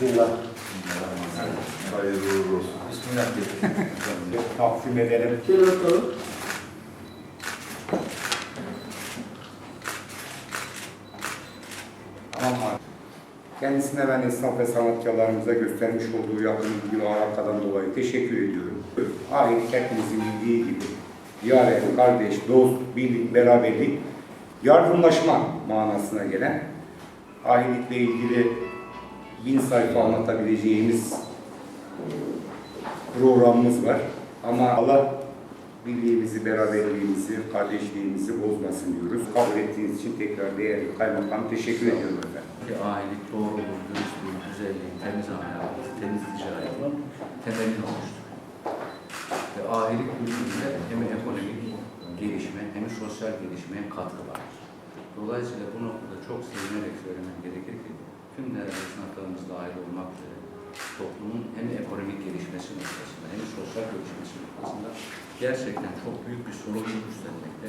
Bismillah. Hayırlı uğurlu olsun. Bismillah. Takdim ederim. Şöyle bakalım. Tamam abi. Kendisine ben esnaf ve sanatçılarımıza göstermiş olduğu yakın ilgi alakadan dolayı teşekkür ediyorum. Ahilik hepimizin bildiği gibi yare, kardeş, dost, birlik, beraberlik, yardımlaşma manasına gelen ahilikle ilgili bin sayfa anlatabileceğimiz programımız var. Ama Allah birliğimizi, beraberliğimizi, kardeşliğimizi bozmasın diyoruz. Kabul ettiğiniz için tekrar değerli kaymakam teşekkür ediyorum efendim. Ailelik, doğruluk, dürüstlük, güzellik, temiz ahlak, temiz ticaretin temelini oluşturur. Ve ailelik kültüründe hem ekonomik gelişme hem sosyal gelişmeye katkı vardır. Dolayısıyla bu noktada çok sevinerek söylemem gerekir ki tüm değerli esnaflarımız dahil olmak üzere toplumun hem ekonomik gelişmesi noktasında gerçekten çok büyük bir sorumluluk üstlenmekte